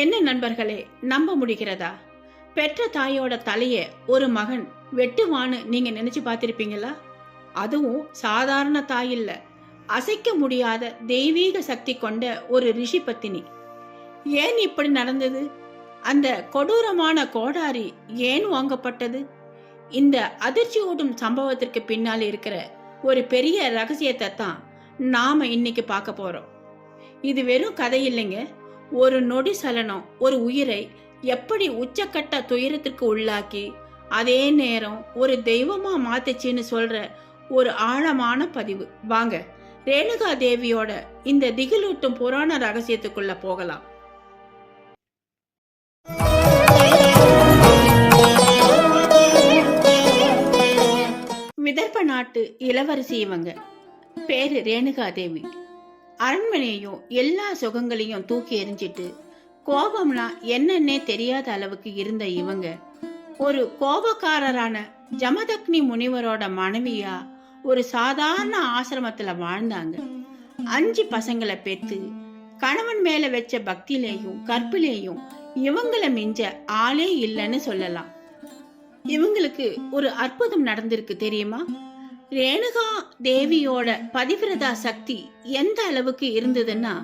என்ன நண்பர்களே நம்ப முடிகிறதா? பெற்ற தாயோட தலைய ஒரு மகன் வெட்டுவான்னு நீங்க நினைச்சு பார்த்திருப்பீங்களா? அதுவும் சாதாரண தாய் இல்ல. அசைக்க முடியாத தெய்வீக சக்தி கொண்ட ஒரு ரிஷி பத்தினி. ஏன் இப்படி நடந்தது? அந்த கொடூரமான கோடாரி ஏன் வாங்கப்பட்டது? இந்த அதிர்ச்சியூட்டும் சம்பவத்திற்கு பின்னால் இருக்கிற ஒரு பெரிய ரகசியத்தை தான் நாம இன்னைக்கு பார்க்க போறோம். இது வெறும் கதை இல்லைங்க. ஒரு நொடி சலனம் ஒரு உயிரை எப்படி உச்சக்கட்ட துயரத்திற்கு உள்ளாக்கி அதே நேரம் ஒரு தெய்வமா மாத்துச்சின்னு சொல்ற ஒரு ஆழமான பதிவு. வாங்க ரேணுகா தேவியோட இந்த திகிலூட்டும் புராண ரகசியத்துக்குள்ள போகலாம். விதர்ப நாட்டு இளவரசி இவங்க. பேரு ரேணுகா தேவி. அரண்மனையையும் எல்லா சுகங்களையும் தூக்கி எறிஞ்சிட்டு கோபம்னா என்னன்னே தெரியாத அளவுக்கு இருந்த இவங்க. ஒரு கோபக்காரரான ஜமதக்னி முனிவரோட மனைவியா ஒரு சாதாரண ஆசிரமத்துல வாழ்ந்தாங்க. அஞ்சு பசங்களை பெத்து கணவன் மேல வச்ச பக்திலேயும் கற்பிலேயும் இவங்கள மிஞ்ச ஆளே இல்லைன்னு சொல்லலாம். இவங்களுக்கு ஒரு அற்புதம் நடந்திருக்கு தெரியுமா? ரேணுகா தேவியோட பதிவிரதா சக்தி எந்த அளவுக்கு இருந்ததுன்னா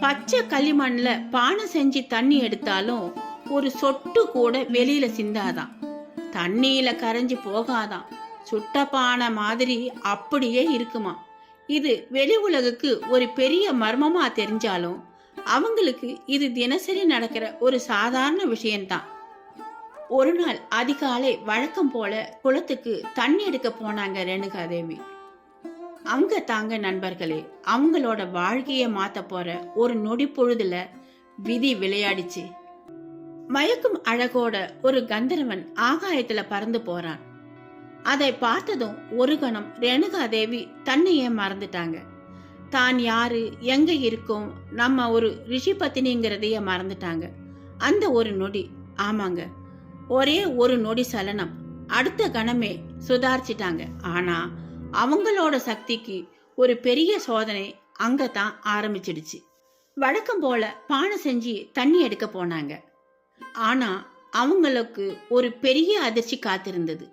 பச்சை களிமண்ல பானை செஞ்சு தண்ணி எடுத்தாலும் ஒரு சொட்டு கூட வெளியில சிந்தாதான். தண்ணியில கரைஞ்சு போகாதான். சுட்ட பானை மாதிரி அப்படியே இருக்குமா? இது வெளி உலகுக்கு ஒரு பெரிய மர்மமா தெரிஞ்சாலும் அவங்களுக்கு இது தினசரி நடக்கிற ஒரு சாதாரண விஷயம்தான். ஒரு நாள் அதிகாலை வழக்கம் போல குளத்துக்கு தண்ணி எடுக்க போனாங்க ரேணுகாதேவி அங்க தாங்க நண்பர்களே அவங்களோட வாழ்க்கையை மாத்த போற ஒரு நொடி பொழுதுல விதி விளையாடிச்சு. மயக்கும் அழகோட ஒரு கந்தர்வன் ஆகாயத்துல பறந்து போறான். அதை பார்த்ததும் ஒரு கணம் ரேணுகா தேவி தன்னையே மறந்துட்டாங்க. தான் யாரு? எங்க இருக்கோம்? நம்ம ஒரு ரிஷி பத்தினிங்கிறதையே மறந்துட்டாங்க. அந்த ஒரு நொடி. ஆமாங்க ஒரே ஒரு நொடி சலனம். அடுத்த கணமே சுதாரிச்சிட்டாங்க. ஆனா அவங்களோட சக்திக்கு ஒரு பெரிய சோதனை அங்கதான் ஆரம்பிச்சிடுச்சு. வழக்கம் போல பானை செஞ்சு தண்ணி எடுக்க போனாங்க. ஆனா அவங்களுக்கு ஒரு பெரிய அதிர்ச்சி காத்திருந்தது.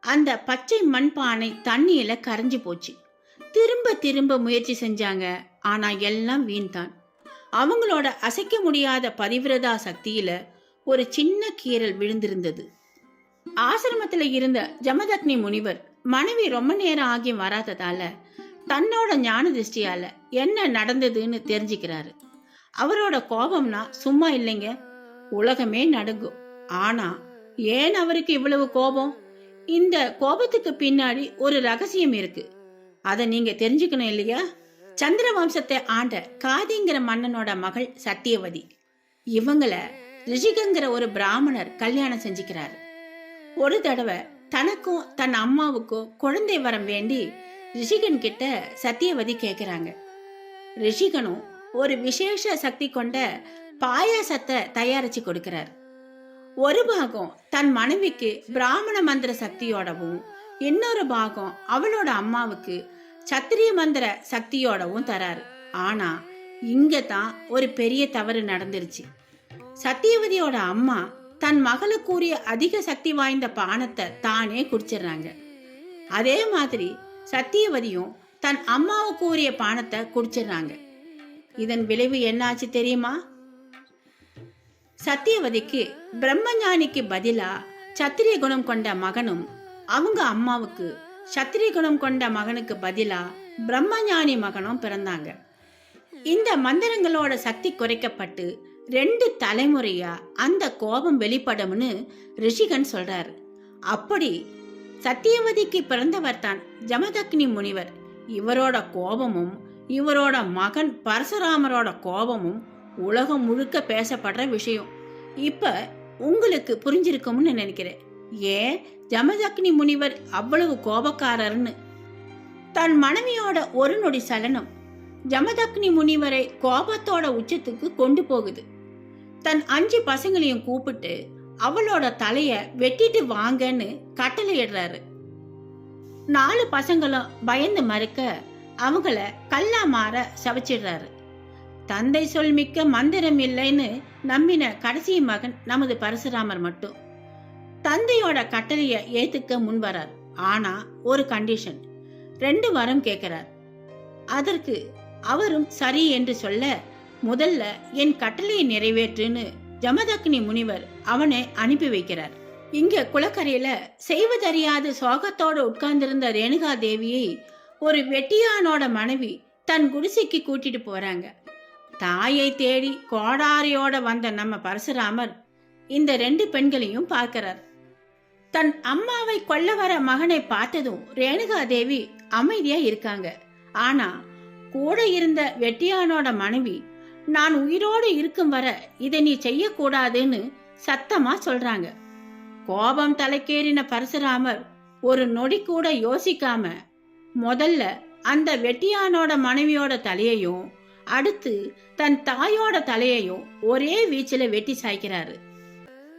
அந்த பச்சை மண் பானை தண்ணியில கரைஞ்சு போச்சு. திரும்ப திரும்ப முயற்சி செஞ்சாங்க. ஆனா எல்லாம் வீண்தான். அவங்களோட அசைக்க முடியாத பதிவிரதா சக்தியில ஒரு சின்ன கீறல் விழுந்திருந்தது. ஆசிரமத்துல இருந்த ஜமதக்னி முனிவர் மனைவி ரொம்ப நேரம் ஆகி வராததால தன்னோட ஞான திருஷ்டியால என்ன நடந்ததுன்னு தெரிஞ்சுக்கிறாரு. அவரோட கோபம்னா சும்மா இல்லைங்க உலகமே நடுங்கும். ஆனா ஏன் அவருக்கு இவ்வளவு கோபம்? இந்த கோபத்துக்கு பின்னாடி ஒரு ரகசியம் இருக்கு. அதை நீங்க தெரிஞ்சுக்கணும் இல்லையா? சந்திர வம்சத்தை ஆண்ட காதிங்கிற மன்னனோட மகள் சத்தியவதி. இவங்கள ரிஷிகங்கிற ஒரு பிராமணர் கல்யாணம் செஞ்சுக்கிறாரு. ஒரு தடவை தனக்கும் தன் அம்மாவுக்கும் குழந்தை வரம் வேண்டி ரிஷிகன் கிட்ட சத்தியவதி கேட்கிறாங்க ரிஷிகனும் ஒரு விசேஷ சக்தி கொண்ட பாயாசத்தை தயாரிச்சு கொடுக்கிறார். ஒரு பாகம் தன் மனைவிக்கு பிராமண மந்திர சக்தியோடவும் இன்னொரு பாகம் அவளோட அம்மாவுக்கு சத்திரிய மந்திர சக்தியோடவும் தராரு. ஆனா இங்க தான் ஒரு பெரிய தவறு நடந்துருச்சு. சத்தியவதியோட அம்மா தன் மகளுக்குரிய அதிக சக்தி வாய்ந்த பானத்தை தானே குடிச்சிடுறாங்க. அதே மாதிரி சத்தியவதியும் தன் அம்மாவுக்கு உரிய பானத்தை குடிச்சிடுறாங்க. இதன் விளைவு என்னாச்சு தெரியுமா? சத்தியவதிக்கு பிரம்மஞானிக்கு பதிலா சத்திரிய குணம் கொண்ட மகனும் அவங்க அம்மாவுக்கு சத்திரிய குணம் கொண்ட மகனுக்கு பதிலா பிரம்மஞானி மகனும் பிறந்தாங்க. இந்த மந்திரங்களோட சக்தி குறைக்கப்பட்டு ரெண்டு தலைமுறையா அந்த கோபம் வெளிப்படும்னு ரிஷிகன் சொல்றார். அப்படி சத்தியவதிக்கு பிறந்தவர் தான் ஜமதக்னி முனிவர். இவரோட கோபமும் இவரோட மகன் பரசுராமரோட கோபமும் உலகம் முழுக்க பேசப்படுற விஷயம். இப்ப உங்களுக்கு புரிஞ்சிருக்கும்னு நினைக்கிறேன். ஏன் ஜமதக்னி முனிவர் அவ்வளவு கோபக்காரர்னு? தன் மனைவியோட ஒரு நொடி சலனம் ஜமதக்னி முனிவரை கோபத்தோட உச்சத்துக்கு கொண்டு போகுது. தன் அஞ்சு பசங்களையும் கூப்பிட்டு அவளோட தலைய வெட்டிட்டு வாங்கன்னு கட்டளையிடுறாரு. நாலு பசங்களும் பயந்து மறுக்க அவங்கள கல்லா மாற சவச்சிடுறாரு. தந்தை சொல் மிக்க மந்திரம் இல்லைன்னு நம்பின கடைசி மகன் நமது பரசுராமர் மட்டும். தந்தையோட கட்டளைய ஏத்துக்க முன்வரார் ஆனா ஒரு கண்டிஷன் ரெண்டு வரம் கேட்கிறார் அதற்கு அவரும் சரி என்று சொல்ல முதல்ல என் கட்டளையை நிறைவேற்றுன்னு ஜமதக்னி முனிவர் அவனை அனுப்பி வைக்கிறார். இங்க குளக்கரையில செய்வதறியாது சோகத்தோட உட்கார்ந்திருந்த ரேணுகா தேவியை ஒரு வெட்டியானோட மனைவி தன் குடிசைக்கு கூட்டிட்டு போறாங்க. தாயை தேடி கோடாரியோட வந்த நம்ம பரசுராமர் இந்த ரெண்டு பெண்களையும் பார்க்கிறார். தன் அம்மாவை கொல்ல வர மகனை பார்த்ததும் ரேணுகா தேவி அமைதியா இருக்காங்க. ஆனா கூட இருந்த வெட்டியானோட மனைவி நான் உயிரோடு இருக்கும் வர இதை நீ செய்யக்கூடாதுன்னு சத்தமா சொல்றாங்க. கோபம் தலைக்கேறின பரசுராமர் ஒரு நொடி கூட யோசிக்காம முதல்ல அந்த வெட்டியானோட மனைவியோட தலையையும் அடுத்து தன் தாயோட தலையையும் ஒரே வீச்சில வெட்டி சாய்க்கிறாரு.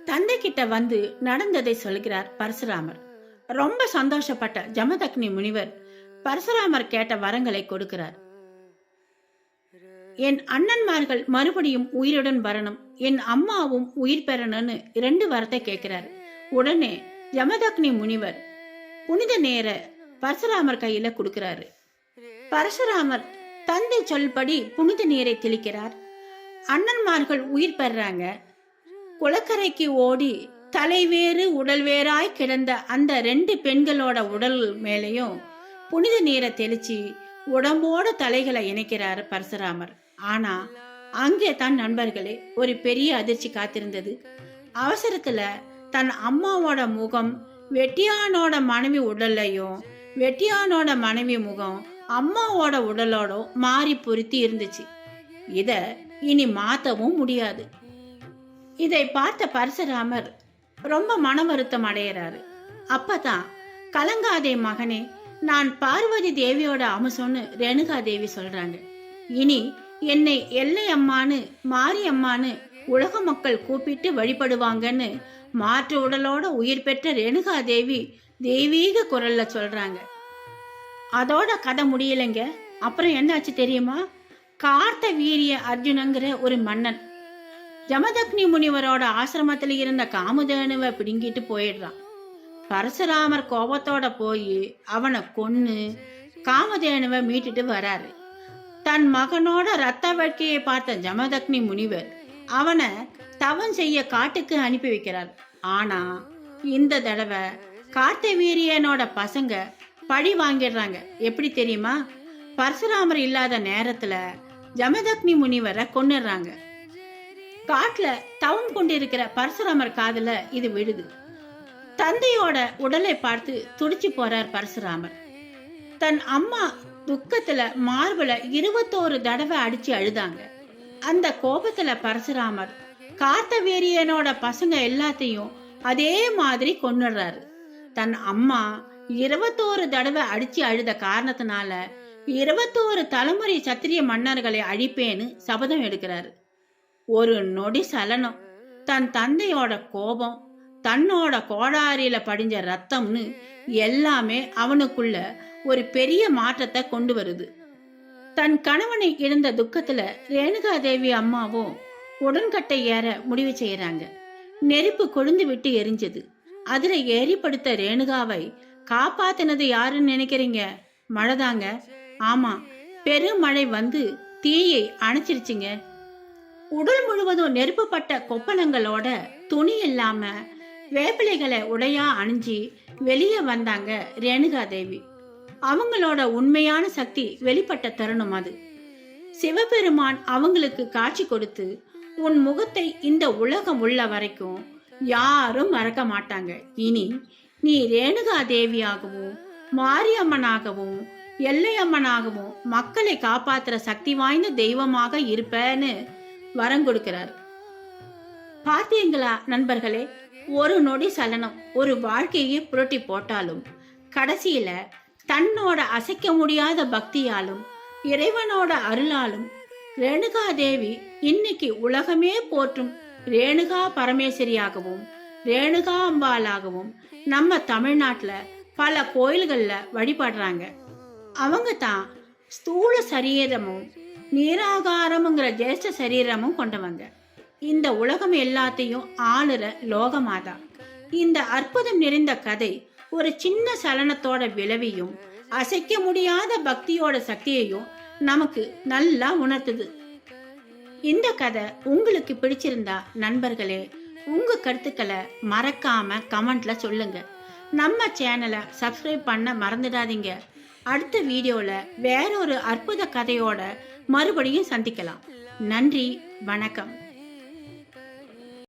தந்தை கிட்ட வந்து நடந்ததை சொல்கிறார் பரசுராமர். ரொம்ப சந்தோஷப்பட்ட ஜமதக்னி முனிவர் பரசுராமர் கேட்ட வரங்களை கொடுக்கிறார். என் அண்ணன்மார்கள் மறுபடியும் உயிருடன் வரணும். என் அம்மாவும் உயிர் பெறணும்னு இரண்டு வாரத்தை கேட்கிறார். உடனே யமதக்னி முனிவர் புனித நேர பரசுராமர் கையில கொடுக்கிறாரு. பரசுராமர் தந்தை சொல்படி புனித நீரை தெளிக்கிறார். அண்ணன்மார்கள் உயிர் பெறாங்க. குளக்கரைக்கு ஓடி தலை வேறு உடல் வேறாய் கிடந்த அந்த ரெண்டு பெண்களோட உடல் மேலையும் புனித நீரை தெளிச்சு உடம்போட தலைகளை இணைக்கிறார் பரசுராமர். ஆனா அங்கே தன் நண்பர்களே ஒரு பெரிய அதிர்ச்சி காத்திருந்தது. அவசரத்துல தன் அம்மாவோட முகம் வெட்டியானோட மனைவி உடல்லையும் வெட்டியானோட மனைவி முகம் அம்மாவோட உடலோட மாறி பொருத்தி இருந்துச்சு. இத இனி மாத்தவும் முடியாது. இதை பார்த்த பரசுராமர் ரொம்ப மன வருத்தம் அடையிறாரு. அப்பதான் கலங்காதே மகனே நான் பார்வதி தேவியோட அம்சம்னு ரேணுகா தேவி சொல்றாங்க. இனி என்னை எல்லை அம்மான்னு மாரி அம்மான்னு உலக மக்கள் கூப்பிட்டு வழிபடுவாங்கன்னு மாற்று உடலோட உயிர் பெற்ற ரேணுகா தேவி தெய்வீக குரல்ல சொல்றாங்க. அதோட கதை முடியலைங்க. அப்புறம் என்னாச்சு தெரியுமா? கார்த்த வீரிய அர்ஜுனங்கிற ஒரு மன்னன். ஜமதக்னி முனிவரோட ஆசிரமத்தில் இருந்த காமதேனுவை பிடுங்கிட்டு போயிடுறான். பரசுராமர் கோபத்தோட போய் அவனை கொன்னு காமதேனுவை மீட்டுட்டு வராரு. தன் மகனோட ரத்த வேட்கையை பார்த்த ஜமதக்னி முனிவர் அவனை தவம் செய்ய காட்டுக்கு அனுப்பி வைக்கிறார். ஆனா இந்த தடவை கார்த்தவீரியனோட பசங்க பழி வாங்கிடுறாங்க. எப்படி தெரியுமா? பரசுராமர் இல்லாத நேரத்துல ஜமதக்னி முனிவரை கொன்னுடுறாங்க. காட்டுல தவம் கொண்டிருக்கிற பரசுராமர் காதுல இது விழுது. தந்தையோட உடலை பார்த்து துடிச்சு போறார் பரசுராமர். தன் அம்மா துக்கத்துல மார்புல இருபத்தோரு தடவை அடிச்சு அழுதாங்க. அந்த கோபத்துல பரசுராமர் கார்த்தவேரியனோட பசங்க எல்லாத்தையும் அதே மாதிரி கொண்டுடுறாரு தன் அம்மா இருபத்தோரு தடவை அடிச்சு அழுத காரணத்தினால இருபத்தோரு தலைமுறை சத்திரிய மன்னர்களை அழிப்பேன்னு சபதம் எடுக்கிறாரு. ஒரு நொடி சலனம். தன் தந்தையோட கோபம் தன்னோட கோடாரியில படிஞ்ச ரத்தம்னு எல்லாமே அவனுக்குள்ள ஒரு பெரிய மாற்றத்தை கொண்டு வருது. தன் கணவனை இழந்த துக்கத்துல ரேணுகா தேவி அம்மாவும் உடன்கட்டை ஏற முடிவு செய்யறாங்க நெருப்பு கொழுந்து விட்டு எரிஞ்சது. அதுல ஏறிப்படுத்த ரேணுகாவை காப்பாத்தினது யாருன்னு நினைக்கிறீங்க? மழைதாங்க. ஆமா பெருமழை வந்து தீயை அணைச்சிருச்சுங்க. உடல் முழுவதும் நெருப்புப்பட்ட கொப்பளங்களோட துணி இல்லாம வேப்பிலைகளை உடையா அணிஞ்சு வெளியே வந்தாங்க ரேணுகா தேவி. அவங்களோட உண்மையான சக்தி வெளிப்பட்ட தருணம் அது. சிவபெருமான் அவங்களுக்கு காட்சி கொடுத்து உன் முகத்தை இந்த உலகம் உள்ள வரைக்கும் யாரும் மறக்க மாட்டாங்க. இனி நீ ரேணுகா தேவியாகவும் மாரியம்மனாகவும் எல்லையம்மனாகவும் மக்களை காப்பாத்துற சக்தி வாய்ந்த தெய்வமாக இருப்பேன்னு வரம் கொடுக்கிறார். பார்த்தீங்களா நண்பர்களே ஒரு நொடி சலனம். ஒரு வாழ்க்கையை புரட்டி போட்டாலும் கடைசியில தன்னோட அசைக்க முடியாத பக்தியாலும் இறைவனோட அருளாலும் ரேணுகா தேவி இன்னைக்கு உலகமே போற்றும் ரேணுகா பரமேஸ்வரியாகவும் ரேணுகா அம்பாளாகவும் நம்ம தமிழ்நாட்டில் பல கோயில்களில் வழிபடுறாங்க. அவங்க தான் ஸ்தூல சரீரமும் நீராகாரமுங்கிற ஜேஷ்ட சரீரமும் கொண்டவங்க. இந்த உலகம் எல்லாத்தையும் ஆளுற லோகமாதா. இந்த அற்புதம் நிறைந்த கதை ஒரு சின்ன சலனத்தோட விளைவையும் அசைக்க முடியாத பக்தியோட சக்தியையும் நமக்கு நல்லா உணர்த்துது. இந்த கதை உங்களுக்கு பிடிச்சிருந்தா நண்பர்களே உங்க கருத்துக்களை மறக்காம கமெண்ட்ல சொல்லுங்க. நம்ம சேனலை சப்ஸ்கிரைப் பண்ண மறந்துடாதீங்க. அடுத்த வீடியோல வேறொரு அற்புத கதையோட மறுபடியும் சந்திக்கலாம். நன்றி வணக்கம்.